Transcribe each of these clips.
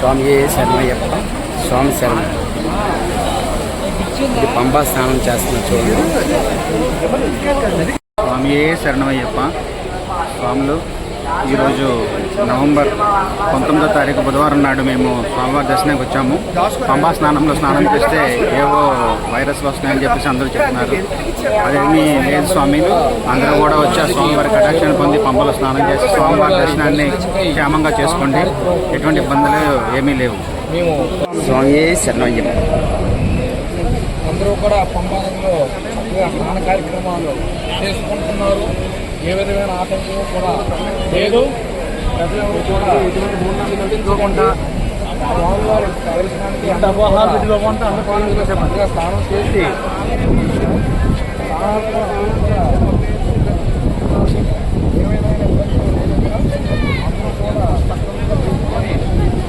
స్వామి శరణయ్యప్ప స్వామి శరణ. ఇది పంబా స్నానం చేస్తున్న చూడండి స్వామి శరణమయ్యప్ప. స్వాములు ఈరోజు నవంబర్ పంతొమ్మిదో తారీఖు బుధవారం నాడు మేము స్వామివారి దర్శనానికి వచ్చాము. పంబా స్నానంలో స్నానం చేస్తే ఏవో వైరస్లు వస్తున్నాయని చెప్పేసి అందరూ చెప్తున్నారు. అదేమీ లేదు స్వామిలు అందరూ కూడా వచ్చి ఆ స్వామివారి కటాక్షాన్ని పొంది పంబలో స్నానం చేసి స్వామివారి దర్శనాన్ని క్షేమంగా చేసుకోండి. ఎటువంటి ఇబ్బందులు ఏమీ లేవు. స్వామి అందరూ కూడా పంపాలలో చక్కగా స్నాన కార్యక్రమాలు చేసుకుంటున్నారు. ఏ విధమైన ఆటంకం కూడా లేదు. స్నానం చేసి స్నానాలు కూడా ఏమైనా ఇబ్బందులు లేకుండా అందరూ కూడా చక్కగా చేసుకొని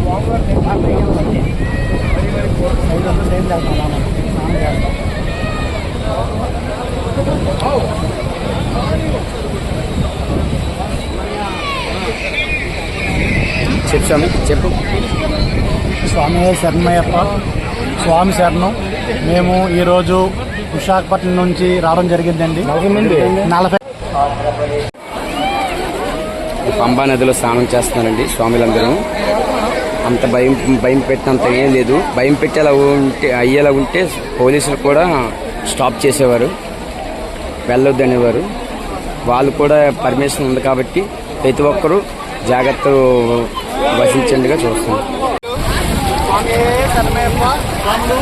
స్వామివారి దర్శనాన్ని మరి మరి కోరుకుంటున్నాం ఏం చేస్తాం స్నానం చేస్తాం చెప్పు స్వామి చెప్పు. స్వామి శరణయ్యప్ప స్వామి శరణం. మేము ఈరోజు విశాఖపట్నం నుంచి రావడం జరిగిందండి. నలభై పంబా నదిలో స్నానం చేస్తున్నారండి స్వాములందరూ. అంత భయం భయం పెట్టినంత ఏం లేదు. భయం పెట్టేలా ఉంటే అయ్యేలా ఉంటే పోలీసులు కూడా స్టాప్ చేసేవారు. వెళ్ళొద్దు అనేవారు వాళ్ళు కూడా పర్మిషన్ ఉంది కాబట్టి ప్రతి ఒక్కరూ జాగ్రత్త వహించండిగా చూస్తున్నారు స్వాములు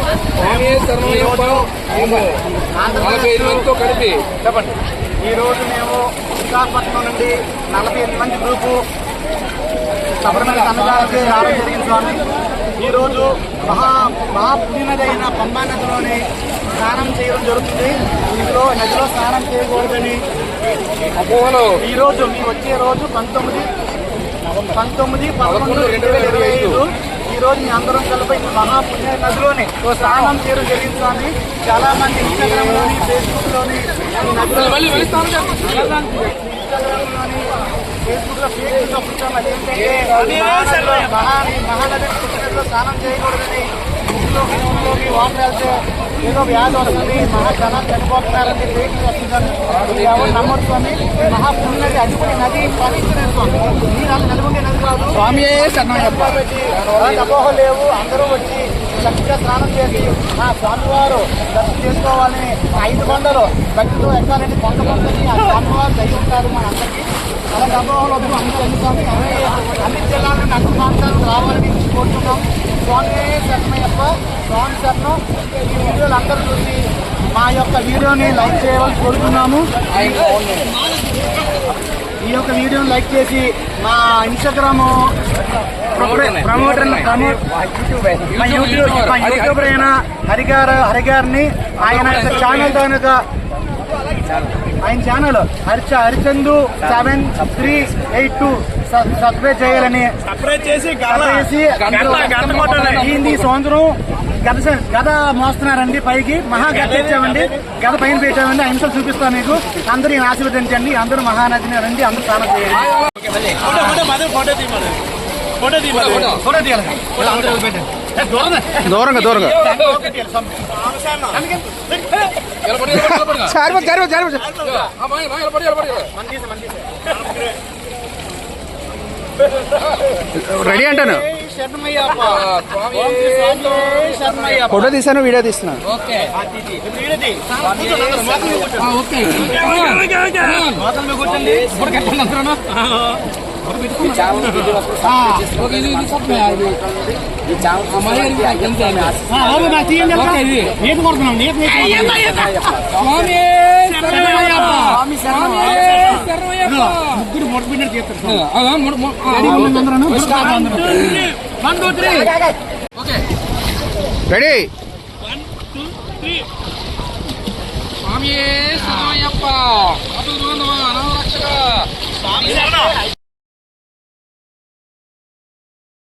కలిపి చెప్పండి ఈరోజు మేము విశాఖపట్నం నుండి నలభై ఎనిమిది మంది గ్రూపు శబరిమల సన్నదానికి రావడం జరిగింది స్వామి ఈరోజు మహా మహాపుణ్యనదైన పంబా నదిలోని స్నానం చేయడం జరుగుతుంది ఇందులో నదిలో స్నానం చేయకూడదని ఈరోజు మీ వచ్చే రోజు పంతొమ్మిది పంతొమ్మిది పదకొండు రెండు వేల ఇరవై ఐదు ఈ రోజు మీ అందరం కలిపి మహాపుణ్య నదిలోని ఓ స్నానం చేయడం జరిగింది స్వామి చాలా మంది ఇన్స్టాగ్రామ్లోని ఫేస్బుక్లోని ఈ నదిలో మళ్ళీ మళ్ళీ స్నానం చేస్తాం. ఇన్స్టాగ్రామ్లోని ఫేస్బుక్లో ఫేక్ న్యూస్ వస్తున్నాం. అదేంటంటే మహా మహానది స్నానం చేయకూడదని వాటర్ వెళ్తే ఏదో వ్యాధి వస్తుంది మహా జనం చనిపోతున్నారని ఫేక్ న్యూస్ వస్తుందని ఎవరు ఈ మహాపుణ్యనది అధిపతి నది స్వామి. అలా లేవు. అందరూ వచ్చి చక్కగా స్నానం చేసి మా స్వామివారు దర్శనం చేసుకోవాలని ఐదు కొండలు భక్తితో ఎక్కాలని కొండ కొండని ఆ స్వామివారు దయ ఉంటారు మన అందరికీ. అలాంటి అపోహలు వద్దు. అందరూ అన్ని జిల్లాల నుండి అన్ని ప్రాంతాలకు రావాలని కోరుతున్నాం. స్వామి శరణయ్యప్ప స్వామి శరణం. ఈ వీడియోలు అందరూ చూసి మా యొక్క వీడియోని లైక్ చేయాలని కోరుతున్నాము. ఈ యొక్క వీడియోని లైక్ చేసి మా ఇన్స్టాగ్రామ్ ప్రమోటర్ ప్రమోట్ మా యూట్యూబ్ మా యూట్యూబర్ అయిన హరిగారు హరిగారిని ఆయన ఛానల్ కనుక ఆయన channel హరిచ Harichandu seven three eight two subscribe చేయాలని సబ్స్క్రైబ్ చేసి ఈ సంవత్సరం గద గద మోస్తున్నారండి పైకి. మహా గద తెచ్చామండి గద పైన పెట్టామండి. అహింసలు చూపిస్తాను మీకు. అందరూ ఈయన ఆశీర్వదించండి అందరూ మహానదిని రండి. అందరూ స్నానం చేయండి ఫోటో తీయాలి దూరంగా. దూరంగా. రెడీ అంటాను. ఫోటో తీసాను వీడియో తీస్తున్నాను. ముగ్గురు మొట్ట పెట్టినట్టు చేస్తారు ready. One, two, three. Okay ready స్వామి అనాథ రక్షక. స్వామి.